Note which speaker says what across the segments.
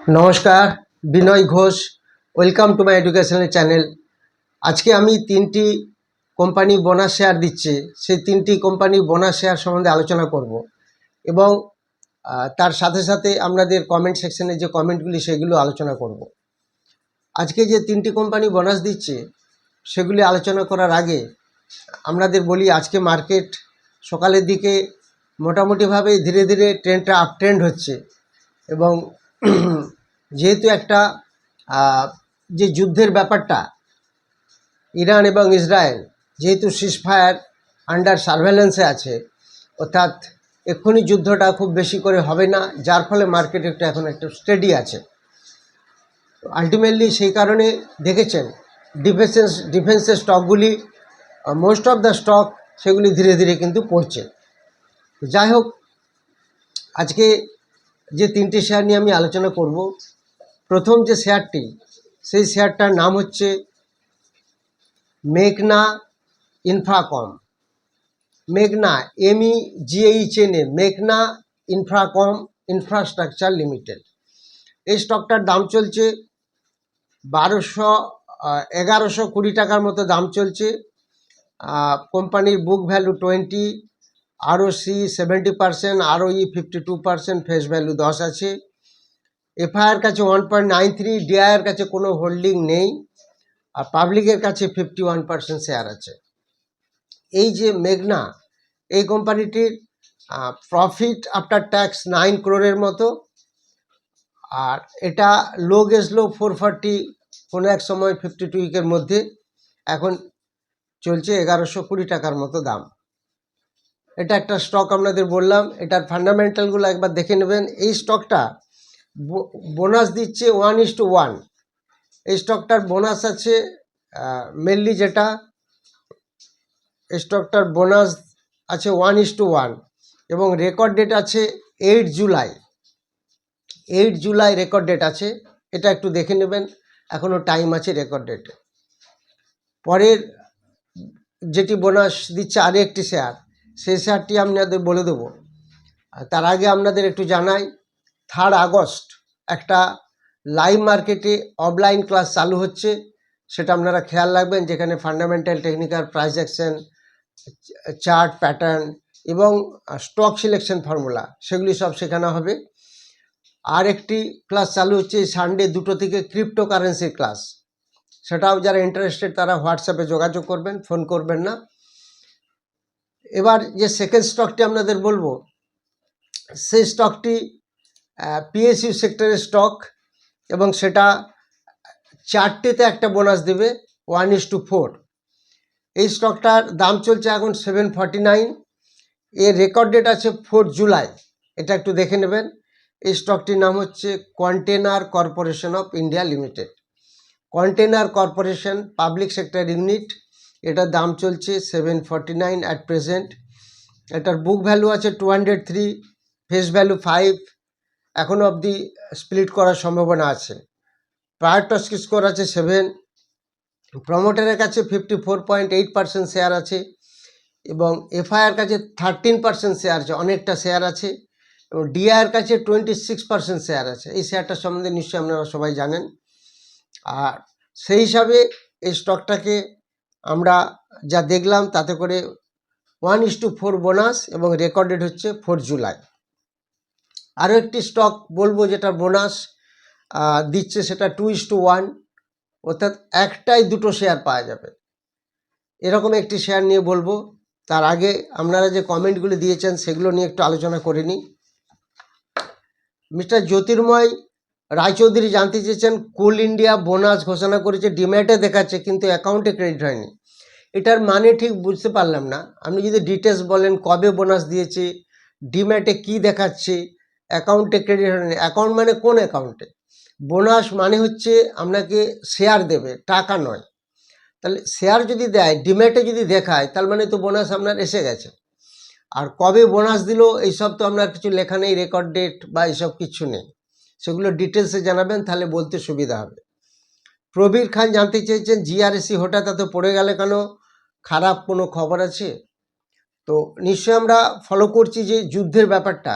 Speaker 1: নমস্কার, Binoy Ghosh welcome to my educational channel আজকে আমি তিনটি কোম্পানি বোনাস শেয়ার দিচ্ছি। সেই তিনটি কোম্পানি বোনাস শেয়ার সম্বন্ধে আলোচনা করব এবং তার সাথে সাথে আপনাদের কমেন্ট সেকশনে যে কমেন্টগুলি সেগুলো আলোচনা করব। আজকে যে তিনটি কোম্পানি বোনাস দিচ্ছে, সেগুলি আলোচনা করার আগে আপনাদের বলি আজকে মার্কেট সকালের দিকে মোটামুটিভাবে ধীরে ধীরে ট্রেন্ডটা আপ ট্রেন্ড হচ্ছে এবং যেহেতু একটা যে যুদ্ধের ব্যাপারটা, ইরান এবং ইসরায়েল যেহেতু সিসফায়ার আন্ডার সার্ভেলেন্সে আছে, অর্থাৎ এক্ষুনি যুদ্ধটা খুব বেশি করে হবে না, যার ফলে মার্কেট একটু এখন একটু স্টেডি আছে। আলটিমেটলি সেই কারণে দেখেছেন ডিফেন্সেস ডিফেন্সের স্টকগুলি মোস্ট অফ দ্য স্টক সেগুলি ধীরে ধীরে কিন্তু পড়ছে। যাই হোক, আজকে যে তিনটি শেয়ার নিয়ে আমি আলোচনা করব, প্রথম যে শেয়ারটি সেই শেয়ারটার নাম হচ্ছে মেঘনা ইনফ্রাকম। মেঘনা এমই জিএইচ এন এ মেঘনা ইনফ্রাকম ইনফ্রাস্ট্রাকচার লিমিটেড। এই স্টকটার দাম চলছে বারোশো, এগারোশো কুড়ি টাকার মতো দাম চলছে। কোম্পানির book value twenty ROCE seventy percent ROE fifty two percent face value দশ আছে। এফআইআর কাছে ওয়ান পয়েন্ট নাইন থ্রি ডিআইয়ের কাছে কোনো হোল্ডিং নেই। আর পাবলিকের কাছে ফিফটি ওয়ান পার্সেন্ট শেয়ার আছে। এই যে মেঘনা, এই কোম্পানিটির প্রফিট আফটার ট্যাক্স নাইন ক্রোরের মতো। আর এটা লো গেছলো ফোর ফর্টি কোনো এক সময় ফিফটি টু উইকের মধ্যে। এখন চলছে এগারোশো কুড়ি টাকার মতো দাম। এটা একটা স্টক আপনাদের বললাম, এটার ফান্ডামেন্টালগুলো একবার দেখে নেবেন। এই স্টকটা বোনাস দিচ্ছে ওয়ান ইস টু ওয়ান এই স্টকটার বোনাস আছে মেনলি যেটা স্টকটার বোনাস আছে ওয়ান ইস টু ওয়ান এবং রেকর্ড ডেট আছে eight July eight July record date আছে, এটা একটু দেখে নেবেন এখনও টাইম আছে রেকর্ড ডেটে পরের যেটি বোনাস দিচ্ছে আরেকটি শেয়ার সেই শেয়ারটি আপনাদের বলে দেবো। তার আগে আপনাদের একটু জানাই থার্ড আগস্ট একটা লাইভ মার্কেটে অফলাইন ক্লাস চালু হচ্ছে। সেটা আপনারা খেয়াল রাখবেন, যেখানে fundamental technical price action chart pattern এবং স্টক সিলেকশন ফর্মুলা সেগুলি সব শেখানো হবে। আর একটি ক্লাস চালু হচ্ছে সানডে দুটো থেকে ক্রিপ্টো কারেন্সির ক্লাস সেটাও যারা ইন্টারেস্টেড তারা হোয়াটসঅ্যাপে যোগাযোগ করবেন ফোন করবেন না। এবার যে সেকেন্ড স্টকটি আপনাদের বলব, সেই স্টকটি পিএসইউ সেক্টরের স্টক এবং সেটা চারটেতে একটা বোনাস দেবে ওয়ান ইস টু ফোর এই স্টকটার দাম চলছে এখন সেভেন ফর্টি নাইন এর রেকর্ড ডেট আছে ফোর জুলাই এটা একটু দেখে নেবেন। এই স্টকটির নাম হচ্ছে container corporation of India limited container corporation public sector unit এটার দাম চলছে seven forty nine at present এটার বুক ভ্যালু আছে two hundred three face value five এখনও অবধি স্প্লিট করার সম্ভাবনা আছে। প্রায়ার টস্কি স্কোর আছে সেভেন প্রমোটারের কাছে fifty four point eight percent share আছে। এবং এফআইআর কাছে থার্টিন পার্সেন্ট শেয়ার আছে, অনেকটা শেয়ার আছে। এবং ডিআইয়ের কাছে টোয়েন্টি সিক্স পার্সেন্ট শেয়ার আছে। এই শেয়ারটার সম্বন্ধে নিশ্চয়ই আপনারা সবাই জানেন। আর সেই হিসাবে এই স্টকটাকে আমরা যা দেখলাম তাতে করে one is two four bonus এবং রেকর্ডেড হচ্ছে ফোর জুলাই আরও একটি স্টক বলব যেটা বোনাস দিচ্ছে সেটা টু ইস টু ওয়ান অর্থাৎ একটাই দুটো শেয়ার পাওয়া যাবে। এরকম একটি শেয়ার নিয়ে বলব। তার আগে আপনারা যে কমেন্টগুলি দিয়েছেন সেগুলো নিয়ে একটু আলোচনা করে নিই। মিস্টার জ্যোতির্ময় রায়চৌধুরী জানতে চেয়েছেন, কোল ইন্ডিয়া বোনাস ঘোষণা করেছে, ডিম্যাটে দেখাচ্ছে, কিন্তু অ্যাকাউন্টে ক্রেডিট হয়নি। এটার মানে ঠিক বুঝতে পারলাম না। আপনি যদি ডিটেলস বলেন, কবে বোনাস দিয়েছে, ডিম্যাটে কি দেখাচ্ছে, অ্যাকাউন্টে ক্রেডিট হয়নি। অ্যাকাউন্ট মানে কোন অ্যাকাউন্টে? বোনাস মানে হচ্ছে আপনাকে শেয়ার দেবে, টাকা নয়। তাহলে শেয়ার যদি দেয়, ডিম্যাটে যদি দেখায়, তার মানে তো বোনাস আপনার এসে গেছে। আর কবে বোনাস দিল, এইসব তো আপনার কিছু লেখা নেই, রেকর্ড ডেট বা এইসব কিছু নেই। সেগুলো ডিটেলসে জানাবেন, তাহলে বলতে সুবিধা হবে। প্রবীর খান জানতে চেয়েছেন জিআরএসি হঠাৎ এত পড়ে গেলে কেন? খারাপ কোনো খবর আছে? তো নিশ্চয়ই আমরা ফলো করছি যে যুদ্ধের ব্যাপারটা।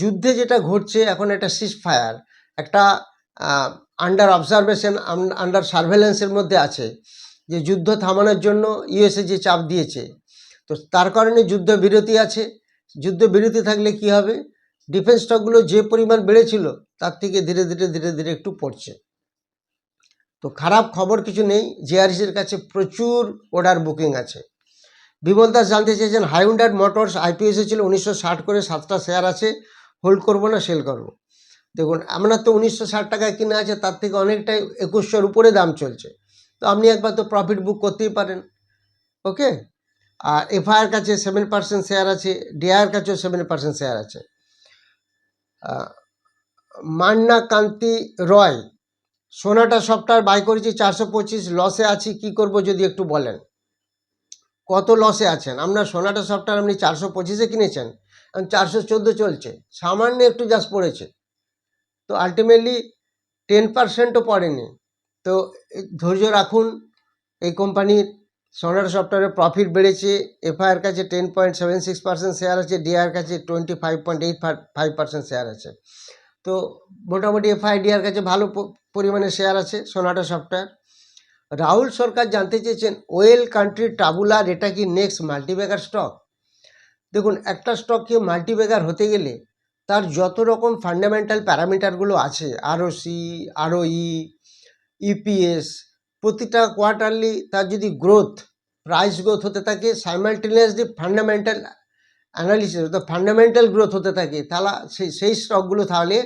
Speaker 1: যুদ্ধে যেটা ঘটছে, এখন একটা সিজ ফায়ার একটা আন্ডার অবজারভেশন আন্ডার সার্ভেলেন্সের মধ্যে আছে যে যুদ্ধ থামানোর জন্য ইউএসএ যে চাপ দিয়েছে, তো তার কারণে যুদ্ধ বিরতি আছে। যুদ্ধ বিরতি থাকলে কি হবে? ডিফেন্স স্টকগুলো যে পরিমাণ বেড়েছিল তার থেকে ধীরে ধীরে ধীরে ধীরে একটু পড়ছে। তো খারাপ খবর কিছু নেই জেআরসির কাছে প্রচুর অর্ডার বুকিং আছে। বিমল দাস জানতে চেয়েছেন হাইউন্ডার মোটরস আইপিএসে ছিল, উনিশশো ষাট করে সাতটা শেয়ার আছে হোল্ড করব না সেল করব? দেখুন আপনার তো উনিশশো ষাট টাকায় কিনে আছে, তার থেকে অনেকটাই একুশশোর উপরে দাম চলছে। তো আপনি একবার তো প্রফিট বুক করতেই পারেন ওকে আর এফআইআর কাছে সেভেন পার্সেন্ট শেয়ার আছে ডিআইয়ের কাছেও সেভেন পার্সেন্ট শেয়ার আছে। Manna Kanti Roy, Sonata software buy করেছি চারশো পঁচিশ লসে আছি, কি করব যদি একটু বলেন? কত লসে আছেন? আপনার সোনাটা সফটওয়্যার আপনি চারশো পঁচিশে কিনেছেন চারশো চোদ্দ চলছে, সামান্য একটু জাস্ট পড়েছে। তো আলটিমেটলি টেন পার্সেন্টও পড়েনি। তো ধৈর্য রাখুন, এই কোম্পানির সোনার সফটওয়্যারের প্রফিট বেড়েছে এফআইআর কাছে ten point seven six percent share আছে ডিআর কাছে twenty five point eight five percent share আছে। তো মোটামুটি এফআই ডিআর কাছে ভালো পরিমাণে শেয়ার আছে, সোনাটা সফটওয়্যার রাহুল সরকার জানতে চেয়েছেন ওয়েল কান্ট্রি ট্রাভুলার এটা কি নেক্সট মাল্টিব্যাগার স্টক দেখুন, একটা স্টককে মাল্টিব্যাগার হতে গেলে তার যত রকম ফান্ডামেন্টাল প্যারামিটারগুলো আছে আরও আরওসি আরওই ইপিএস প্রতিটা কোয়ার্টারলি তার যদি গ্রোথ প্রাইস গ্রোথ হতে থাকে সাইমালটেনিয়াসলি ফান্ডামেন্টাল অ্যানালিসিস অর্থাৎ ফান্ডামেন্টাল গ্রোথ হতে থাকে তাহলে সেই সেই স্টকগুলো তাহলে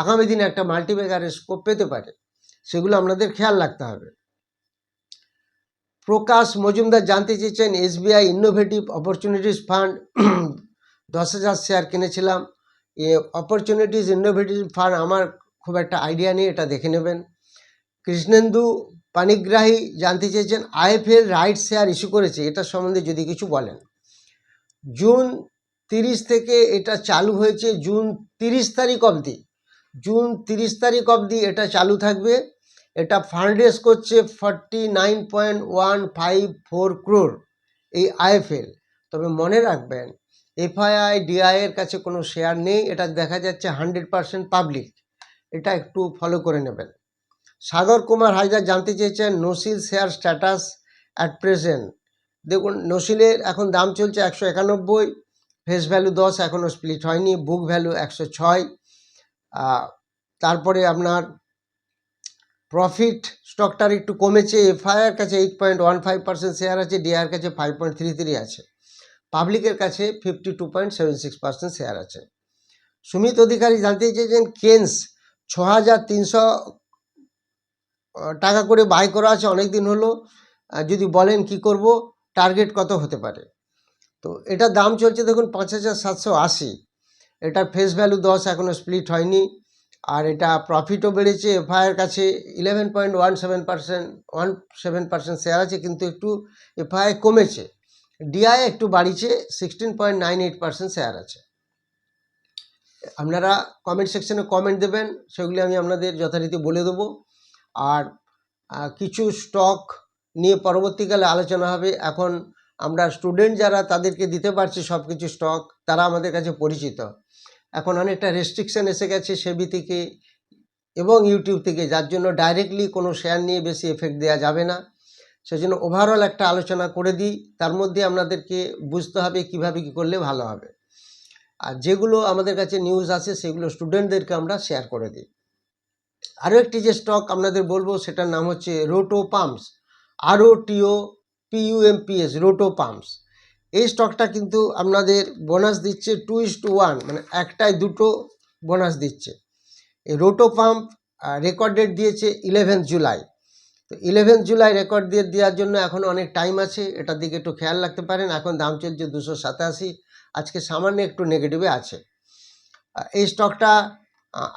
Speaker 1: আগামী দিনে একটা মাল্টিব্যাগারের স্কোপ পেতে পারে। সেগুলো আপনাদের খেয়াল রাখতে হবে। প্রকাশ মজুমদার জানতে চেয়েছেন এসবিআই ইনোভেটিভ অপরচুনিটিস ফান্ড দশ হাজার শেয়ার কিনেছিলাম। এ অপরচুনিটিস ইনোভেটিভ ফান্ড আমার খুব একটা আইডিয়া নেই, এটা দেখে নেবেন। কৃষ্ণেন্দু পানিগ্রাহী জানতে চেয়েছেন আইএফএল রাইট শেয়ার ইস্যু করেছে, এটা সম্বন্ধে যদি কিছু বলেন। জুন তিরিশ থেকে এটা চালু হয়েছে জুন তিরিশ তারিখ অবধি। জুন তিরিশ তারিখ অবধি এটা চালু থাকবে। এটা ফান্ড রেজ করছে forty nine point one five four crore এই আইএফএল তবে মনে রাখবেন, এফআইআই, ডিআই এর কাছে কোনো শেয়ার নেই, এটা দেখা যাচ্ছে হান্ড্রেড পার্সেন্ট পাবলিক এটা একটু ফলো করে নেবেন। সাগর কুমার হাজরা জানতে চেয়েছেন Nocil share status at present দেখুন, নসিলের এখন দাম চলছে একশো একানব্বই ফেস ভ্যালু দশ, এখনও স্প্লিট হয়নি বুক ভ্যালু একশো ছয়। তারপরে আপনার প্রফিট স্টকটার একটু কমেছে এফআইআর কাছে eight point one five percent share আছে ডিআর কাছে ফাইভ পয়েন্ট থ্রি থ্রি আছে। পাবলিকের কাছে fifty two point seven six percent share আছে। সুমিত অধিকারী জানতে চেয়েছেন কেন্স ছ হাজার তিনশো টাকা করে বাই করা আছে অনেক দিন হলো যদি বলেন কি করব? টার্গেট কত হতে পারে? তো এটার দাম চলছে দেখুন পাঁচ হাজার সাতশো আশি। এটার ফেস ভ্যালু দশ এখনও স্প্লিট হয়নি। আর এটা প্রফিটও বেড়েছে এফআইআর কাছে eleven point one seven percent one seven percent share আছে, কিন্তু একটু এফআইআই কমেছে। ডিআই একটু বাড়িছে sixteen point nine eight percent share আছে। আপনারা কমেন্ট সেকশনে কমেন্ট দেবেন, সেগুলি আমি আপনাদের যথারীতি বলে দেবো। আর কিছু স্টক নিয়ে পরবর্তীকালে আলোচনা হবে। এখন আমরা স্টুডেন্ট যারা তাদেরকে দিতে পারছি সব কিছু স্টক তারা আমাদের কাছে পরিচিত। এখন অনেকটা রেস্ট্রিকশন এসে গেছে সেবি থেকে এবং ইউটিউব থেকে, যার জন্য ডাইরেক্টলি কোনো শেয়ার নিয়ে বেশি এফেক্ট দেওয়া যাবে না। সেজন্য ওভারঅল একটা আলোচনা করে দিই। তার মধ্যে আপনাদেরকে বুঝতে হবে কীভাবে কি করলে ভালো হবে। আর যেগুলো আমাদের কাছে নিউজ আসে সেগুলো স্টুডেন্টদেরকে আমরা শেয়ার করে দিই। আরও একটি যে স্টক আপনাদের বলব, সেটার নাম হচ্ছে রোটো পাম্পস আরও টিও পিইউএমপিএস, রোটো পাম্পস। এই স্টকটা কিন্তু আপনাদের বোনাস দিচ্ছে টু ইস টু ওয়ান মানে একটায় দুটো বোনাস দিচ্ছে। এই রোটো পাম্প রেকর্ড ডেট দিয়েছে ইলেভেন্থ জুলাই তো ইলেভেন্থ জুলাই রেকর্ড দিয়ে দেওয়ার জন্য এখন অনেক টাইম আছে, এটার দিকে একটু খেয়াল রাখতে পারেন। এখন দাম চলছে দুশো সাতাশি, আজকে সামান্য একটু নেগেটিভে আছে। এই স্টকটা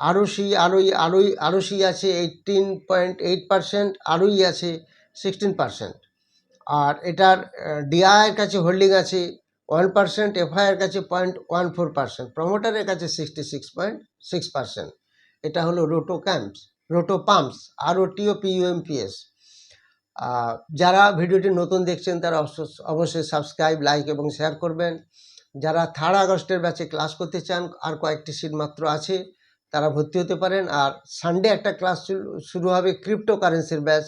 Speaker 1: আরওসি আরোই আরওই আরওসি আছে eighteen point eight percent ROE আছে। সিক্সটিন পার্সেন্ট আর এটার ডিআইয়ের কাছে হোল্ডিং আছে ওয়ান পার্সেন্ট এফআইআর কাছে পয়েন্ট ওয়ান ফোর পার্সেন্ট প্রমোটারের কাছে sixty six point six percent এটা হলো রোটো ক্যাম্পস রোটো পাম্পস আর ও টিও পিইউএমপিএস যারা ভিডিওটি নতুন দেখছেন, তারা অবশ্য- অবশ্যই সাবস্ক্রাইব লাইক এবং শেয়ার করবেন। যারা থার্ড আগস্টের ব্যাচে ক্লাস করতে চান, আর কয়েকটি সিট মাত্র আছে, তারা ভর্তি হতে পারেন। আর সানডে একটা ক্লাস শুরু হবে ক্রিপ্টো কারেন্সির ব্যাচ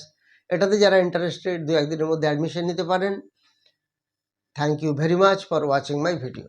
Speaker 1: এটাতে যারা ইন্টারেস্টেড দু একদিনের মধ্যে অ্যাডমিশন নিতে পারেন। Thank you very much for watching my video